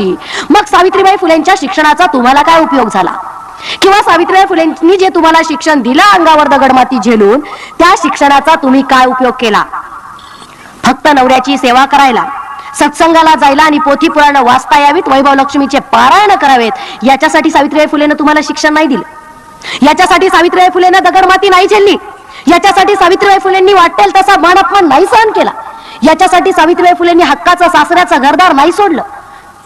होती. मग सावित्रीबाई फुलेंच्या शिक्षणाचा तुम्हाला काय उपयोग झाला? किंवा सावित्रीबाई फुलेंनी जे तुम्हाला शिक्षण दिलं अंगावर दगडमाती झेलून त्या शिक्षणाचा तुम्ही काय उपयोग केला? फक्त नवऱ्याची सेवा करायला सत्संगाला जायला आणि पोथी पुराण वाचता यावीत वैभव लक्ष्मीचे पारायण करावेत याच्यासाठी सावित्रीबाई फुलेनं तुम्हाला शिक्षण नाही दिलं. याच्यासाठी सावित्रीबाई फुलेनं दगडमाती नाही झेलली. याच्यासाठी सावित्रीबाई फुलेंनी वाटेल तसा मान अपमान नाही सहन केला. याच्यासाठी सावित्रीबाई फुलेंनी हक्काचं सासऱ्याचं घरदार नाही सोडलं.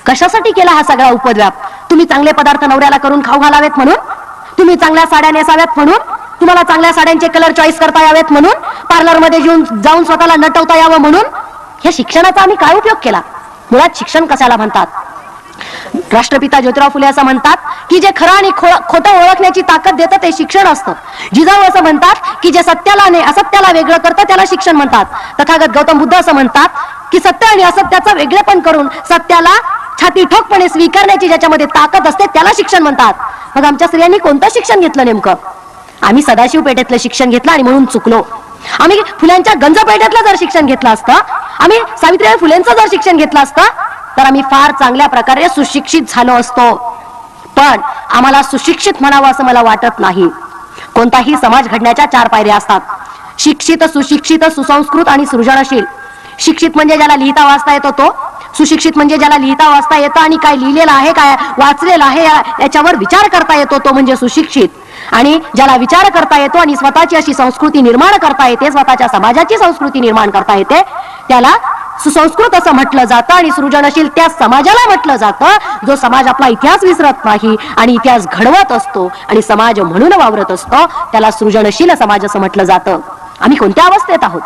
कशासाठी केला हा सगळा उपद्व्याप तुम्ही चांगले पदार्थ नवऱ्याला करून खाऊ घालावेत म्हणून? तुम्ही चांगल्या साड्या नेसाव्यात म्हणून? तुम्हाला चांगल्या साड्यांचे कलर चॉईस करता यावेत म्हणून? पार्लरमध्ये येऊन जाऊन स्वतःला नटवता यावं म्हणून? या शिक्षणाचा आम्ही काय उपयोग केला? मुळात शिक्षण कशाला म्हणतात? राष्ट्रपिता ज्योतिराव फुले असं म्हणतात की जे खरं आणि खो- खोटं ओळखण्याची ताकद देतं ते शिक्षण असतं. जिजाऊ असं म्हणतात की जे सत्याला आणि असत्याला वेगळं करतं त्याला शिक्षण म्हणतात. तथागत गौतम बुद्ध असं म्हणतात की सत्य आणि असत्याचं वेगळेपण करून सत्याला छाती ठोकपणे स्वीकारण्याची ज्याच्यामध्ये ताकद असते त्याला शिक्षण म्हणतात. मग आमच्या स्त्रियांनी कोणतं शिक्षण घेतलं नेमकं? आम्ही सदाशिव पेठेतलं शिक्षण घेतलं आणि म्हणून चुकलो. आम्ही फुल्यांच्या गंज पेठेतलं जर शिक्षण घेतलं असतं आम्ही सावित्रीबाई फुलेंचं जर शिक्षण घेतलं असतं तर आम्ही फार चांगल्या प्रकारे सुशिक्षित झालो असतो. पण आम्हाला सुशिक्षित म्हणावं असं मला वाटत नाही. कोणताही समाज घडण्याच्या चार पायऱ्या असतात. शिक्षित सुशिक्षित सुसंस्कृत आणि सृजनशील. शिक्षित म्हणजे ज्याला लिहिता वाचता येतो तो सुशिक्षित म्हणजे ज्याला लिहिता वाचता येतं आणि काय लिहिलेलं आहे काय वाचलेलं आहे याच्यावर विचार करता येतो तो म्हणजे सुशिक्षित. आणि ज्याला विचार करता येतो आणि स्वतःची अशी संस्कृती निर्माण करता येते स्वतःच्या समाजाची संस्कृती निर्माण करता येते त्याला सुसंस्कृत असं म्हटलं जातं आणि सृजनशील त्या समाजाला म्हटलं जातं जो समाज आपला इतिहास विसरत नाही आणि इतिहास घडवत असतो आणि समाज म्हणून वावरत असतो त्याला सृजनशील समाज असं म्हटलं जातं. आम्ही कोणत्या अवस्थेत आहोत?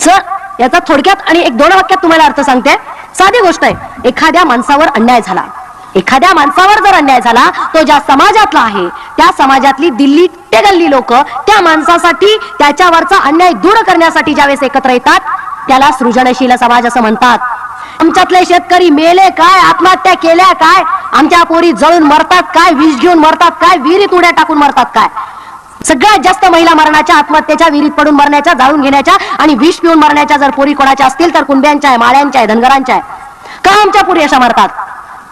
सर याचा थोडक्यात आणि एक दोन वाक्यात तुम्हाला अर्थ सांगते. साधी गोष्ट आहे एखाद्या माणसावर अन्याय झाला. एखाद्या माणसावर जर अन्याय झाला तो ज्या समाजातला आहे त्या समाजातली दिल्ली ते गल्ली लोक त्या माणसासाठी त्याच्यावरचा अन्याय दूर करण्यासाठी ज्यावेळेस एकत्र येतात त्याला सृजनशील समाज असं म्हणतात. आमच्यातले शेतकरी मेले काय आत्महत्या केल्या काय आमच्या पोरी जळून मरतात काय विष घेऊन मरतात काय विहिरीत उड्या टाकून मरतात काय? सगळ्यात जास्त महिला मरणाच्या आत्महत्येच्या विहिरीत पडून मरण्याच्या जाळून घेण्याच्या आणि विष पिऊन मरण्याच्या जर पोरी कोणाच्या असतील तर कुंब्यांच्या आहे माळ्यांच्या आहे धनगरांच्या आहे. का आमच्या पुरी अशा मरतात?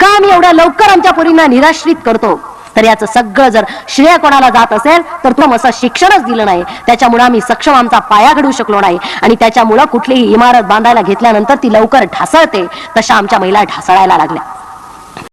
का आम्ही एवढ्या लवकर आमच्या पुरींना निराश्रित करतो? तर याचं सगळं जर श्रेय कोणाला जात असेल तर तुम असं शिक्षणच दिलं नाही. त्याच्यामुळे आम्ही सक्षम आमचा पाया घडू शकलो नाही. आणि त्याच्यामुळं कुठलीही इमारत बांधायला घेतल्यानंतर ती लवकर ढासळते. तशा आमच्या महिला ढासळायला लागल्या.